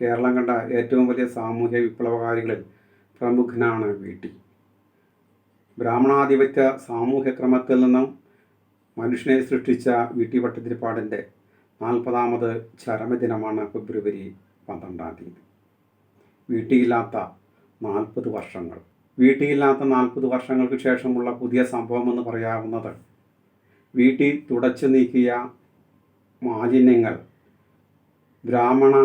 കേരളം കണ്ട ഏറ്റവും വലിയ സാമൂഹ്യ വിപ്ലവകാരികളിൽ പ്രമുഖനാണ് വി ടി. ബ്രാഹ്മണാധിപത്യ സാമൂഹ്യ ക്രമത്തിൽ നിന്നും മനുഷ്യനെ സൃഷ്ടിച്ച വി ടി ഭട്ടതിരിപ്പാടിന്റെ നാൽപ്പതാമത് ചരമദിനമാണ് ഫെബ്രുവരി പന്ത്രണ്ടാം തീയതി. വീട്ടിയില്ലാത്ത നാൽപ്പത് വർഷങ്ങൾ. വീട്ടിയില്ലാത്ത നാൽപ്പത് വർഷങ്ങൾക്ക് ശേഷമുള്ള പുതിയ സംഭവം എന്ന് പറയാവുന്നത് വീട്ടിൽ തുടച്ചു നീക്കിയ മാലിന്യങ്ങൾ ബ്രാഹ്മണ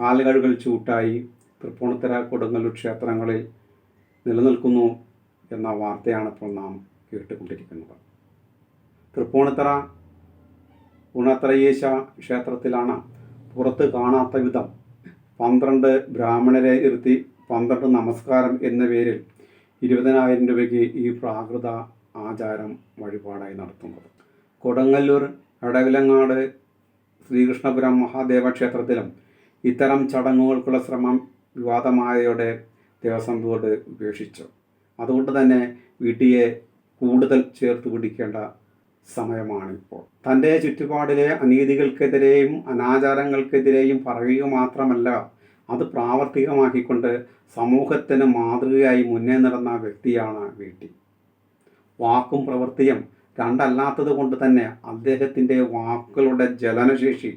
കാലുകഴുകൾ ചൂട്ടായി തൃപ്പൂണിത്തര കൊടുങ്ങല്ലൂർ ക്ഷേത്രങ്ങളിൽ നിലനിൽക്കുന്നു എന്ന വാർത്തയാണ് ഇപ്പോൾ നാം കേട്ടുകൊണ്ടിരിക്കുന്നത്. തൃപ്പൂണിത്തറ ഗുണത്രയേശ ക്ഷേത്രത്തിലാണ് പുറത്ത് കാണാത്ത വിധം പന്ത്രണ്ട് ബ്രാഹ്മണരെ ഇരുത്തി പന്ത്രണ്ട് നമസ്കാരം എന്ന പേരിൽ ഇരുപതിനായിരം രൂപയ്ക്ക് ഈ പ്രാകൃത ആചാരം വഴിപാടായി നടത്തുന്നത്. കൊടുങ്ങല്ലൂർ എടവിലങ്ങാട് ശ്രീകൃഷ്ണപുരം മഹാദേവ ക്ഷേത്രത്തിലും ഇത്തരം ചടങ്ങുകൾക്കുള്ള ശ്രമം വിവാദമായതോടെ ദേവസ്വം ബോർഡ് ഉപേക്ഷിച്ചു. അതുകൊണ്ട് തന്നെ വീട്ടിയെ കൂടുതൽ ചേർത്ത് പിടിക്കേണ്ട സമയമാണിപ്പോൾ. തന്റെ ചുറ്റുപാടിലെ അനീതികൾക്കെതിരെയും അനാചാരങ്ങൾക്കെതിരെയും പറയുക മാത്രമല്ല അത് പ്രാവർത്തികമാക്കിക്കൊണ്ട് സമൂഹത്തിന് മാതൃകയായി മുന്നേ നടന്ന വ്യക്തിയാണ് വീട്ടി. വാക്കും പ്രവൃത്തിയും രണ്ടല്ലാത്തത് കൊണ്ട് തന്നെ അദ്ദേഹത്തിന്റെ വാക്കുകളുടെ ജലനശേഷി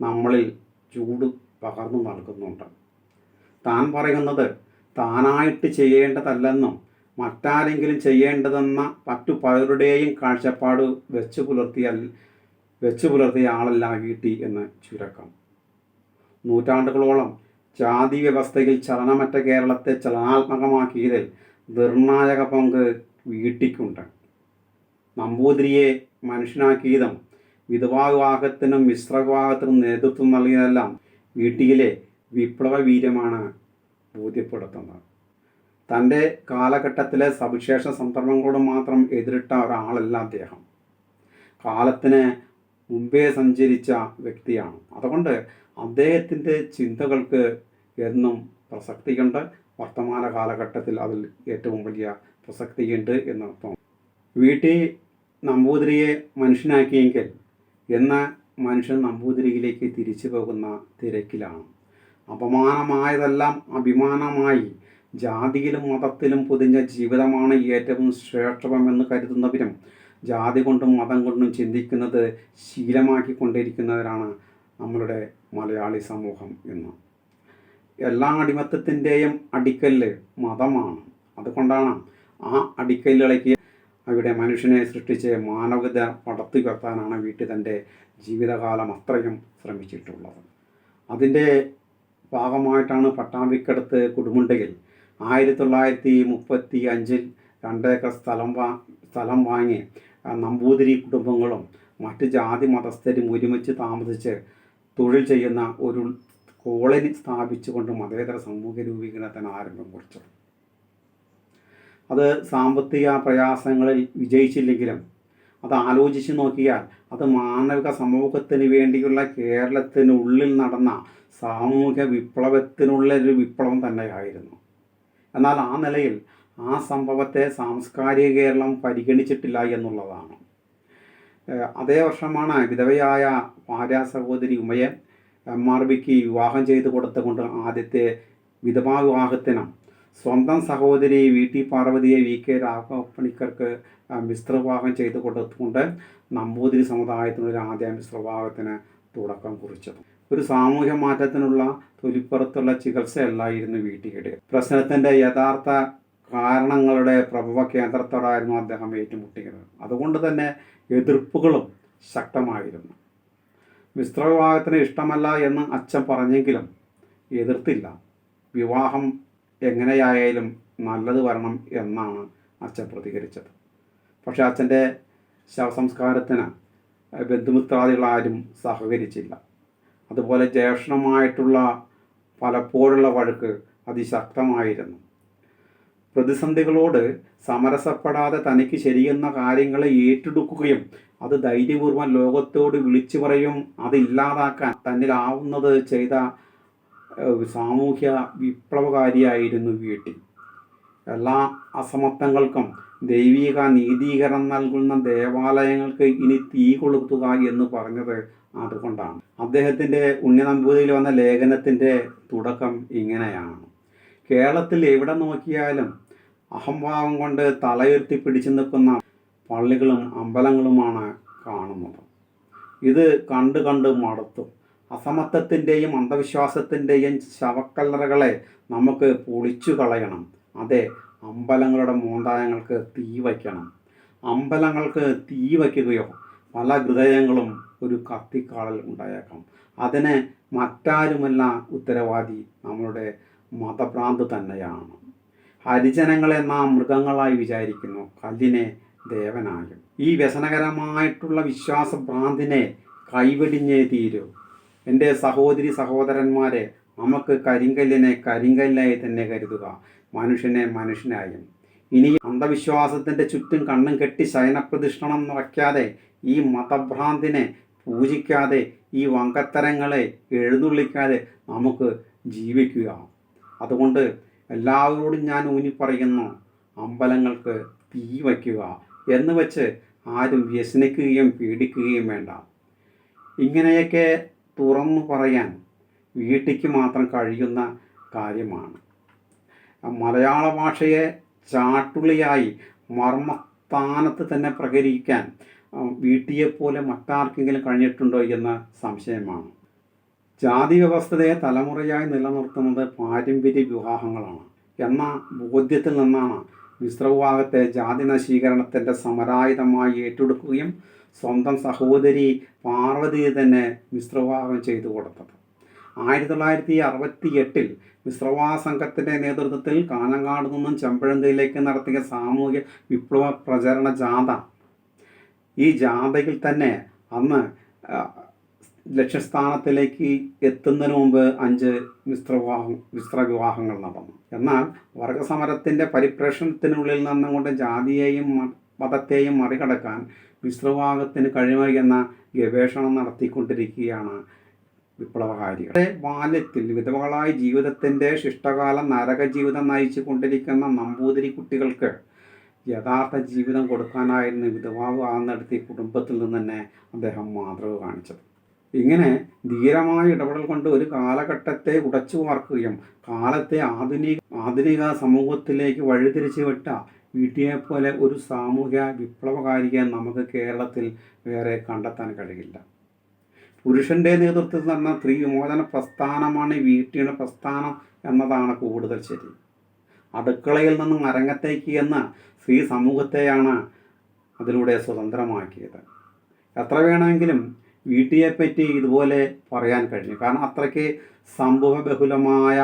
നമ്മളിൽ ചൂട് പകർന്നു നൽകുന്നുണ്ട്. താൻ പറയുന്നത് താനായിട്ട് ചെയ്യേണ്ടതല്ലെന്നും മറ്റാരെങ്കിലും ചെയ്യേണ്ടതെന്ന മറ്റു പലരുടെയും കാഴ്ചപ്പാട് വെച്ച് പുലർത്തിയ വെച്ച് പുലർത്തിയ ആളല്ല വീട്ടി എന്ന് ചുരുക്കം. നൂറ്റാണ്ടുകളോളം ജാതി വ്യവസ്ഥയിൽ ചലനമറ്റ കേരളത്തെ ചലനാത്മകമാക്കിയതിൽ നിർണായക പങ്ക് വീട്ടിക്കുണ്ട്. നമ്പൂതിരിയെ മനുഷ്യനാക്കിയതും വിധവാ വിവാഹത്തിനും മിശ്ര വിവാഹത്തിനും നേതൃത്വം നൽകിയതെല്ലാം വീട്ടിലെ വിപ്ലവ വീര്യമാണ് ബോധ്യപ്പെടുത്തുന്നത്. തന്റെ കാലഘട്ടത്തിലെ സവിശേഷ സന്ദർഭങ്ങളോട് മാത്രം എതിരിട്ട ഒരാളല്ല അദ്ദേഹം. കാലത്തിന് മുമ്പേ സഞ്ചരിച്ച വ്യക്തിയാണ്. അതുകൊണ്ട് അദ്ദേഹത്തിന്റെ ചിന്തകൾക്ക് എന്നും പ്രസക്തിയുണ്ട്. വർത്തമാന കാലഘട്ടത്തിൽ അതിൽ ഏറ്റവും വലിയ പ്രസക്തിയുണ്ട് എന്നർത്ഥം. വീട്ടിൽ നമ്പൂതിരിയെ മനുഷ്യനാക്കിയെങ്കിൽ എന്ന മനുഷ്യൻ നമ്പൂതിരിയിലേക്ക് തിരിച്ചു പോകുന്ന തിരക്കിലാണ്. അപമാനമായതെല്ലാം അഭിമാനമായി. ജാതിയിലും മതത്തിലും പൊതിഞ്ഞ ജീവിതമാണ് ഏറ്റവും ശ്രേഷ്ഠമെന്ന് കരുതുന്നവരും ജാതി കൊണ്ടും മതം കൊണ്ടും ചിന്തിക്കുന്നത് ശീലമാക്കിക്കൊണ്ടിരിക്കുന്നവരാണ് നമ്മളുടെ മലയാളി സമൂഹം എന്ന്. എല്ലാ അടിമത്തത്തിന്റെയും അടിക്കല്ല് മതമാണ്. അതുകൊണ്ടാണ് ആ അടിക്കല്ലുകളേക്ക് അവിടെ മനുഷ്യനെ സൃഷ്ടിച്ച് മാനവികത പടർത്തിവർത്താനാണ് വീട്ടിൽ തന്റെ ജീവിതകാലം അത്രയും ശ്രമിച്ചിട്ടുള്ളത്. അതിന്റെ ഭാഗമായിട്ടാണ് പട്ടാമ്പിക്കടുത്ത് കുടുമുണ്ടയിൽ ആയിരത്തി തൊള്ളായിരത്തി മുപ്പത്തി അഞ്ചിൽ രണ്ടേക്കർ സ്ഥലം വാ സ്ഥലം വാങ്ങി നമ്പൂതിരി കുടുംബങ്ങളും മറ്റ് ജാതി മതസ്ഥരും ഒരുമിച്ച് താമസിച്ച് തൊഴിൽ ചെയ്യുന്ന ഒരു കോളനി സ്ഥാപിച്ചുകൊണ്ട് മതേതര സമൂഹ രൂപീകരണത്തിന് ആരംഭം കുറിച്ചു. അത് സാമ്പത്തിക പ്രയാസങ്ങളിൽ വിജയിച്ചില്ലെങ്കിലും അത് ആലോചിച്ച് നോക്കിയാൽ അത് മാനവിക സമൂഹത്തിന് വേണ്ടിയുള്ള കേരളത്തിനുള്ളിൽ നടന്ന സാമൂഹ്യ വിപ്ലവത്തിനുള്ള ഒരു വിപ്ലവം തന്നെയായിരുന്നു. എന്നാൽ ആ നിലയിൽ ആ സംഭവത്തെ സാംസ്കാരിക കേരളം പരിഗണിച്ചിട്ടില്ല എന്നുള്ളതാണ്. അതേ വർഷമാണ് വിധവയായ ഭാര്യ സഹോദരി ഉമയെ എം ആർ ബിക്ക് വിവാഹം ചെയ്തു കൊടുത്തുകൊണ്ട് ആദ്യത്തെ വിധവാ വിവാഹത്തിനും സ്വന്തം സഹോദരി വി ടി പാർവതിയെ വി കെ രാഘവപ്പണിക്കർക്ക് മിശ്രവിവാഹം ചെയ്തു കൊടുത്തുകൊണ്ട് നമ്പൂതിരി സമുദായത്തിനൊരു ആദ്യ മിശ്രവിവാഹത്തിന് തുടക്കം കുറിച്ചത്. ഒരു സാമൂഹ്യ മാറ്റത്തിനുള്ള തൊലിപ്പുറത്തുള്ള ചികിത്സയല്ലായിരുന്നു വീട്ടിയുടെ പ്രശ്നത്തിന്റെ യഥാർത്ഥ കാരണങ്ങളുടെ പ്രഭവ കേന്ദ്രത്തോടായിരുന്നു അദ്ദേഹം ഏറ്റുമുട്ടിയത്. അതുകൊണ്ട് തന്നെ എതിർപ്പുകളും ശക്തമായിരുന്നു. മിശ്രവിവാഹത്തിന് ഇഷ്ടമല്ല എന്ന് അച്ഛൻ പറഞ്ഞെങ്കിലും എതിർത്തില്ല. വിവാഹം എങ്ങനെയായാലും നല്ലത് വരണം എന്നാണ് അച്ഛൻ പ്രതികരിച്ചത്. പക്ഷേ അച്ഛന്റെ ശവസംസ്കാരത്തിന് ബന്ധുമിത്രാദികളാരും സഹകരിച്ചില്ല. അതുപോലെ ജ്യേഷ്ഠമായിട്ടുള്ള പലപ്പോഴുള്ള വഴക്ക് അതിശക്തമായിരുന്നു. പ്രതിസന്ധികളോട് സമരസപ്പെടാതെ തനിക്ക് ശരിയെന്ന കാര്യങ്ങളെ ഏറ്റെടുക്കുകയും അത് ധൈര്യപൂർവം ലോകത്തോട് വിളിച്ചു പറയും അത് ഇല്ലാതാക്കാൻ തന്നിലാവുന്നത് ചെയ്ത സാമൂഹ്യ വിപ്ലവകാരിയായിരുന്നു വീട്ടിൽ. എല്ലാ അസമത്വങ്ങൾക്കും ദൈവിക നീതീകരണം നൽകുന്ന ദേവാലയങ്ങൾക്ക് ഇനി തീ കൊളുത്തുക എന്ന് പറഞ്ഞത് അതുകൊണ്ടാണ്. അദ്ദേഹത്തിന്റെ ഉണ്ണിനമ്പൂതിയിൽ വന്ന ലേഖനത്തിന്റെ തുടക്കം ഇങ്ങനെയാണ്. കേരളത്തിൽ എവിടെ നോക്കിയാലും അഹംഭാവം കൊണ്ട് തലയുർത്തി പിടിച്ചു നിൽക്കുന്ന പള്ളികളും അമ്പലങ്ങളുമാണ് കാണുന്നത്. ഇത് കണ്ട് കണ്ട് മടുത്തു. അസമത്വത്തിന്റെയും അന്ധവിശ്വാസത്തിന്റെയും ശവക്കല്ലറകളെ നമുക്ക് പൊളിച്ചു കളയണം. അതെ അമ്പലങ്ങളുടെ മോന്തായങ്ങൾക്ക് തീ വയ്ക്കണം. അമ്പലങ്ങൾക്ക് തീ വയ്ക്കുകയോ പല ഹൃദയങ്ങളും ഒരു കത്തിക്കാളൽ ഉണ്ടായേക്കാം. അതിന് മറ്റാരുമല്ല ഉത്തരവാദി നമ്മളുടെ മതഭ്രാന്ത് തന്നെയാണ്. ഹരിജനങ്ങളെ നാം മൃഗങ്ങളായി വിചാരിക്കുന്നു. കല്ലിനെ ദേവനായും. ഈ വ്യസനകരമായിട്ടുള്ള വിശ്വാസഭ്രാന്തിനെ കൈവെടിഞ്ഞേ തീരൂ. എന്റെ സഹോദരി സഹോദരന്മാരെ നമുക്ക് കരിങ്കല്ലിനെ കരിങ്കല്ലായി തന്നെ കരുതുക. മനുഷ്യനെ മനുഷ്യനായും. ഇനി അന്ധവിശ്വാസത്തിന്റെ ചുറ്റും കണ്ണും കെട്ടി ശയനപ്രതിഷ്ഠണം വയ്ക്കാതെ ഈ മതഭ്രാന്തിനെ പൂജിക്കാതെ ഈ വങ്കത്തരങ്ങളെ എഴുന്നള്ളിക്കാതെ നമുക്ക് ജീവിക്കുക. അതുകൊണ്ട് എല്ലാവരോടും ഞാൻ ഊന്നി പറയുന്നു അമ്പലങ്ങൾക്ക് തീ വയ്ക്കുക എന്ന് വെച്ച് ആരും വ്യസനിക്കുകയും പേടിക്കുകയും വേണ്ട. ഇങ്ങനെയൊക്കെ തുറന്നു പറയാൻ വീട്ടിക്ക് മാത്രം കഴിയുന്ന കാര്യമാണ്. മലയാള ഭാഷയെ ചാട്ടുളിയായി മർമ്മസ്ഥാനത്ത് തന്നെ പ്രകരിക്കാൻ വീട്ടിയെപ്പോലെ മറ്റാർക്കെങ്കിലും കഴിഞ്ഞിട്ടുണ്ടോ എന്ന സംശയമാണ്. ജാതി വ്യവസ്ഥതയെ തലമുറയായി നിലനിർത്തുന്നത് പാരമ്പര്യ വിവാഹങ്ങളാണ്. എന്ന ബോധ്യത്തിൽ നിന്നാണ് മിശ്രവിഭാഗത്തെ ജാതി നശീകരണത്തിന്റെ സമരായുധമായി ഏറ്റെടുക്കുകയും സ്വന്തം സഹോദരി പാർവതിയെ തന്നെ മിശ്രവിവാഹം ചെയ്തു കൊടുത്തത്. ആയിരത്തി തൊള്ളായിരത്തി അറുപത്തി എട്ടിൽ മിശ്രവാ സംഘത്തിന്റെ നേതൃത്വത്തിൽ കാനങ്ങാട് നിന്നും ചെമ്പഴന്തയിലേക്ക് നടത്തിയ സാമൂഹ്യ വിപ്ലവ പ്രചരണ ജാഥ. ഈ ജാഥയിൽ തന്നെ അന്ന് ലക്ഷ്യസ്ഥാനത്തിലേക്ക് എത്തുന്നതിന് മുമ്പ് അഞ്ച് മിശ്രവിവാഹം മിശ്രവിവാഹങ്ങൾ നടന്നു. എന്നാൽ വർഗസമരത്തിന്റെ പരിപ്രേഷണത്തിനുള്ളിൽ നിന്നുകൊണ്ട് ജാതിയെയും മതത്തെയും മറികടക്കാൻ മിശ്രഭാഗത്തിന് കഴിയുമെന്ന ഗവേഷണം നടത്തിക്കൊണ്ടിരിക്കുകയാണ് വിപ്ലവകാരികൾ. ബാല്യത്തിൽ വിധവകളായ ജീവിതത്തിന്റെ ശിഷ്ടകാല നരക ജീവിതം നയിച്ചു കൊണ്ടിരിക്കുന്ന നമ്പൂതിരി കുട്ടികൾക്ക് യഥാർത്ഥ ജീവിതം കൊടുക്കാനായിരുന്നു വിധവാവ് നടത്തിയ കുടുംബത്തിൽ നിന്ന് തന്നെ അദ്ദേഹം മാതൃക കാണിച്ചത്. ഇങ്ങനെ ധീരമായ ഇടപെടൽ കൊണ്ട് ഒരു കാലഘട്ടത്തെ ഉടച്ചു വാർക്കുകയും കാലത്തെ ആധുനിക ആധുനിക സമൂഹത്തിലേക്ക് വഴിതിരിച്ചു വിട്ട വീട്ടിയെ പോലെ ഒരു സാമൂഹ്യ വിപ്ലവകാരിയെ നമുക്ക് കേരളത്തിൽ വേറെ കണ്ടെത്താൻ കഴിയില്ല. പുരുഷന്റെ നേതൃത്വത്തിൽ നടന്ന സ്ത്രീ വിമോചന പ്രസ്ഥാനമാണ് വി വീട്ടിയുടെ പ്രസ്ഥാനം എന്നതാണ് കൂടുതൽ ശരി. അടുക്കളയിൽ നിന്നും അരങ്ങത്തേക്ക് എന്ന സ്ത്രീ സമൂഹത്തെയാണ് അതിലൂടെ സ്വതന്ത്രമാക്കിയത്. എത്ര വേണമെങ്കിലും വീട്ടിയെപ്പറ്റി ഇതുപോലെ പറയാൻ കഴിഞ്ഞു. കാരണം അത്രയ്ക്ക് സംഭവബഹുലമായ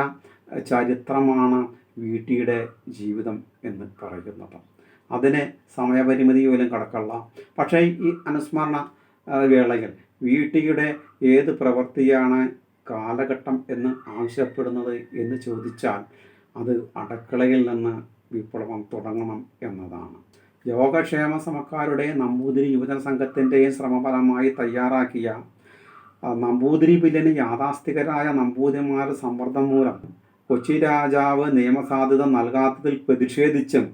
ചരിത്രമാണ് വീട്ടിയുടെ ജീവിതം എന്ന് പറയുന്നത്. അതിന് സമയപരിമിതി പോലും കടക്കള്ള പക്ഷേ ഈ അനുസ്മരണ വേളയിൽ വീട്ടിയുടെ ഏത് പ്രവൃത്തിയാണ് കാലഘട്ടം എന്ന് ആവശ്യപ്പെടുന്നത് എന്ന് ചോദിച്ചാൽ അത് അടുക്കളയിൽ നിന്ന് വിപ്ലവം തുടങ്ങണം എന്നതാണ്. യോഗക്ഷേമ സമക്കാരുടെ നമ്പൂതിരി യുവജന സംഘത്തിന്റെയും ശ്രമഫലമായി തയ്യാറാക്കിയ നമ്പൂതിരി ബില്ലിന് യാഥാസ്ഥികരായ നമ്പൂതിരിമാരുടെ സമ്മർദ്ദം മൂലം കൊച്ചി രാജാവ് നിയമസാധ്യത നൽകാത്തതിൽ പ്രതിഷേധിച്ചും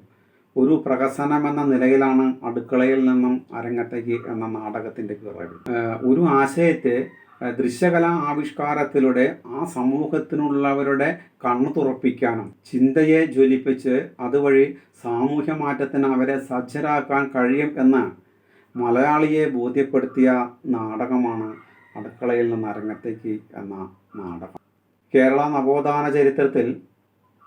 ഒരു പ്രഹസനമെന്ന നിലയിലാണ് അടുക്കളയിൽ നിന്നും അരങ്ങത്തേക്ക് എന്ന നാടകത്തിന്റെ പിറവി ഒരു ആശയത്തെ ദൃശ്യകലാ ആവിഷ്കാരത്തിലൂടെ ആ സമൂഹത്തിനുള്ളവരുടെ കണ്ണു തുറപ്പിക്കാനും ചിന്തയെ ജ്വലിപ്പിച്ച് അതുവഴി സാമൂഹ്യ മാറ്റത്തിന് അവരെ സജ്ജരാക്കാൻ കഴിയും എന്ന് മലയാളിയെ ബോധ്യപ്പെടുത്തിയ നാടകമാണ് അടുക്കളയിൽ നിന്ന് അരങ്ങത്തേക്ക് എന്ന നാടകം. കേരള നവോത്ഥാന ചരിത്രത്തിൽ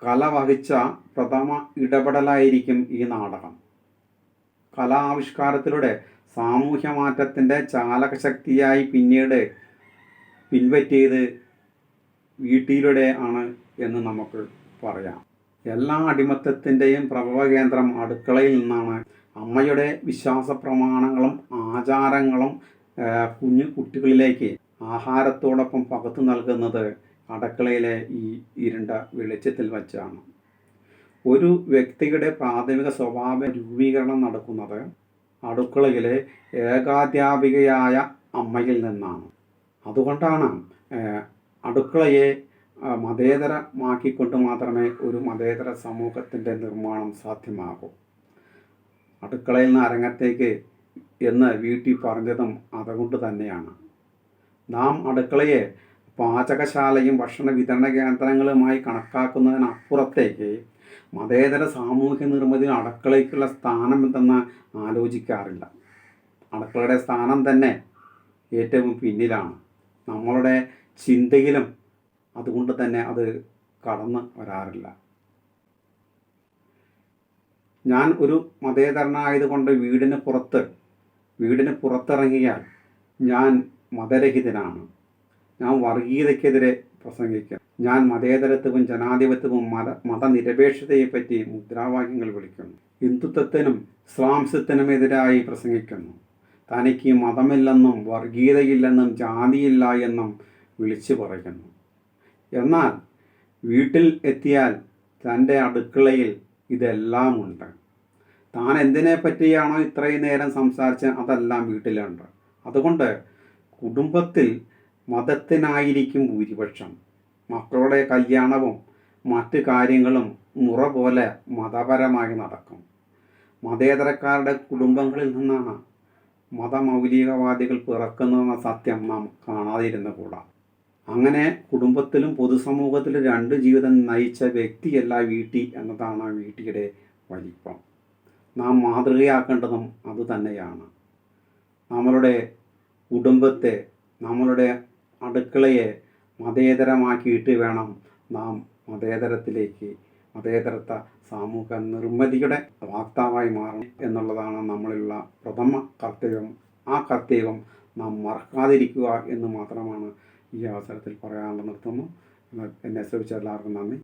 കല വഹിച്ച പ്രഥമ ഇടപെടലായിരിക്കും ഈ നാടകം. കലാവിഷ്കാരത്തിലൂടെ സാമൂഹ്യ മാറ്റത്തിന്റെ ചാലകശക്തിയായി പിന്നീട് പിൻപറ്റിയത് വീട്ടിലൂടെ ആണ് എന്ന് നമുക്ക് പറയാം. എല്ലാ അടിമത്തത്തിന്റെയും പ്രഭവ കേന്ദ്രം അടുക്കളയിൽ നിന്നാണ്. അമ്മയുടെ വിശ്വാസ പ്രമാണങ്ങളും ആചാരങ്ങളും കുഞ്ഞു കുട്ടികളിലേക്ക് ആഹാരത്തോടൊപ്പം പകത്തു നൽകുന്നത് അടുക്കളയിലെ ഈ ഇരുണ്ട വെളിച്ചത്തിൽ വച്ചാണ്. ഒരു വ്യക്തിയുടെ പ്രാഥമിക സ്വഭാവ രൂപീകരണം നടക്കുന്നത് അടുക്കളയിലെ ഏകാധ്യാപികയായ അമ്മയിൽ നിന്നാണ്. അതുകൊണ്ടാണ് അടുക്കളയെ മതേതരമാക്കിക്കൊണ്ട് മാത്രമേ ഒരു മതേതര സമൂഹത്തിന്റെ നിർമ്മാണം സാധ്യമാകൂ. അടുക്കളയിൽ നിന്ന് അരങ്ങത്തേക്ക് എന്ന് വീട്ടിൽ പറഞ്ഞതും അതുകൊണ്ട് തന്നെയാണ്. നാം അടുക്കളയെ പാചകശാലയും ഭക്ഷണ വിതരണ കേന്ദ്രങ്ങളുമായി കണക്കാക്കുന്നതിനപ്പുറത്തേക്ക് മതേതര സാമൂഹ്യ നിർമ്മിതിയിൽ അടുക്കളയ്ക്കുള്ള സ്ഥാനം എന്തെന്ന് ആലോചിക്കാറില്ല. അടുക്കളയുടെ സ്ഥാനം തന്നെ ഏറ്റവും പിന്നിലാണ്. നമ്മളുടെ ചിന്തയിലും അതുകൊണ്ട് തന്നെ അത് കടന്നു വരാറില്ല. ഞാൻ ഒരു മതേതരനായതുകൊണ്ട് വീടിന് പുറത്ത് വീടിന് പുറത്തിറങ്ങിയാൽ ഞാൻ മതരഹിതനാണ്. ഞാൻ വർഗീയതയ്ക്കെതിരെ പ്രസംഗിക്കും. ഞാൻ മതേതരത്വവും ജനാധിപത്യവും മത മതനിരപേക്ഷതയെപ്പറ്റി മുദ്രാവാക്യങ്ങൾ വിളിക്കുന്നു. ഹിന്ദുത്വത്തിനും ഇസ്ലാംസത്തിനും എതിരായി പ്രസംഗിക്കുന്നു. തനിക്ക് മതമില്ലെന്നും വർഗീയതയില്ലെന്നും ജാതിയില്ല എന്നും വിളിച്ചു പറയുന്നു. എന്നാൽ വീട്ടിൽ എത്തിയാൽ തന്റെ അടുക്കളയിൽ ഇതെല്ലാം ഉണ്ട് താൻ എന്തിനെ പറ്റിയാണോ ഇത്രയും നേരം സംസാരിച്ച് അതെല്ലാം വീട്ടിലുണ്ട്. അതുകൊണ്ട് കുടുംബത്തിൽ മതത്തിനായിരിക്കും ഭൂരിപക്ഷം. മക്കളുടെ കല്യാണവും മറ്റു കാര്യങ്ങളും മുറ പോലെ മതപരമായി നടക്കും. മതേതരക്കാരുടെ കുടുംബങ്ങളിൽ നിന്നാണ് മതമൗലികവാദികൾ പിറക്കുന്നതെന്ന സത്യം നാം കാണാതിരുന്നുകൂടാ. അങ്ങനെ കുടുംബത്തിലും പൊതുസമൂഹത്തിലും രണ്ട് ജീവിതം നയിച്ച വ്യക്തിയല്ല വീട്ടി എന്നതാണ് വീട്ടിയുടെ വലിപ്പം. നാം മാതൃകയാക്കേണ്ടതും അതുതന്നെയാണ്. നമ്മളുടെ കുടുംബത്തെ നമ്മളുടെ അടുക്കളയെ മതേതരമാക്കിയിട്ട് വേണം നാം മതേതരത്തിലേക്ക് മതേതരത്ത സാമൂഹ നിർമ്മിതിയുടെ വാക്താവായി മാറണം എന്നുള്ളതാണ് നമ്മളിലുള്ള പ്രഥമ കർത്തവ്യം. ആ കർത്തവ്യം നാം മറക്കാതിരിക്കുക എന്ന് മാത്രമാണ് ഈ അവസരത്തിൽ പറയാനുള്ള നിർത്തുന്നു. എന്നെ ശ്രമിച്ച എല്ലാവർക്കും നന്ദി.